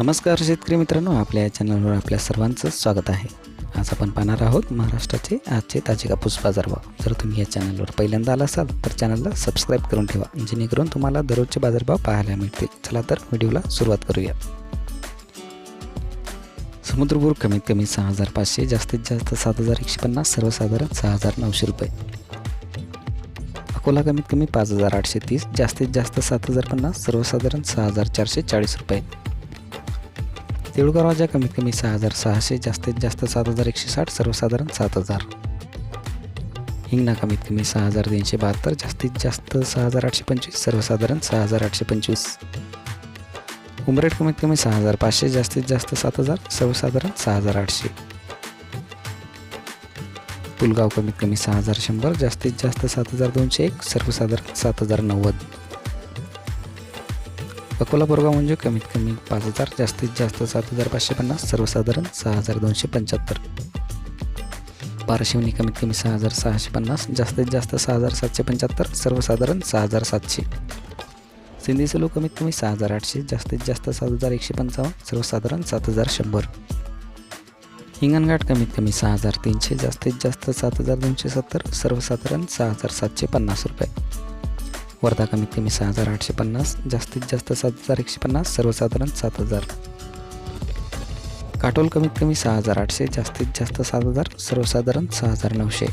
नमस्कार शेतकरी मित्रांनो आपल्या या चॅनलवर आपल्या सर्वांचं स्वागत आहे. आज आपण पाहणार आहोत महाराष्ट्राचे आजचे ताजे कापूस बाजारभाव जर तुम्ही या चॅनलवर पहिल्यांदा आला असाल तर चॅनलला सबस्क्राईब करून ठेवा जेणेकरून तुम्हाला दररोजचे बाजारभाव पाहायला मिळतील. चला तर व्हिडिओला सुरुवात करूया. समुद्रपूर कमीत कमी सहा हजार पाचशे जास्तीत जास्त सात हजार एकशे पन्नास सर्वसाधारण सहा हजार नऊशे रुपये. अकोला कमीत कमी पाच हजार आठशे तीस जास्तीत जास्त सात हजार पन्नास सर्वसाधारण सहा हजार चारशे चाळीस रुपये. देऊळगाव राजा कमीत कमी सहा हजार सहाशे जास्तीत जास्त सात हजार एकशे साठ सर्वसाधारण सात हजार. हिंगणा कमीत कमी सहा हजार तीनशे बहात्तर जास्तीत जास्त सहा हजार आठशे पंचवीस सर्वसाधारण सहा हजार आठशे पंचवीस. उमरेड कमीत कमी सहा हजार पाचशे जास्तीत जास्त सात हजार सर्वसाधारण सहा हजार आठशे. पुलगाव कमीत कमी सहा हजार शंभर जास्तीत जास्त सात हजार दोनशे एक सर्वसाधारण सात हजार नव्वद. अकोला बोरगाव म्हणजे कमीत कमी पाच हजार जास्तीत जास्त सात हजार पाचशे पन्नास सर्वसाधारण सहा हजार दोनशे पंच्याहत्तर. पारशिवनी कमीत कमी सहा हजार सहाशे पन्नास जास्तीत जास्त सहा हजार सातशे पंच्याहत्तर सर्वसाधारण सहा हजार सातशे. सिंधी सेलो कमीत कमी सहा हजार आठशे जास्तीत जास्त सात हजार एकशे पंचावन्न सर्वसाधारण सात हजार शंभर. हिंगणघाट कमीत कमी सहा हजार तीनशे जास्तीत जास्त सात हजार दोनशे सत्तर सर्वसाधारण सहा हजार सातशे पन्नास रुपये. वर्धा कमीत कमी सहा हजार आठशे पन्नास जास्तीत जास्त सात हजार एकशे पन्नास सर्वसाधारण सात हजार. काटोल कमीत कमी सहा हजार आठशे जास्तीत जास्त सात हजार सर्वसाधारण सहा हजार नऊशे.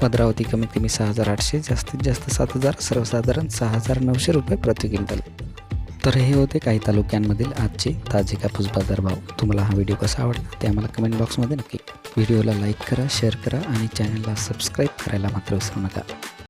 भद्रावती कमीत कमी सहा हजार आठशे जास्तीत जास्त सात हजार सर्वसाधारण सहा हजार नऊशे रुपये प्रति क्विंटल. तर हे होते काही तालुक्यांमधील आजचे ताजे कापूस बाजारभाव तुम्हाला हा व्हिडिओ कसा आवडला ते आम्हाला कमेंट बॉक्समध्ये नक्की. व्हिडिओला लाईक करा शेअर करा आणि चॅनलला सबस्क्राईब करायला मात्र विसरू नका.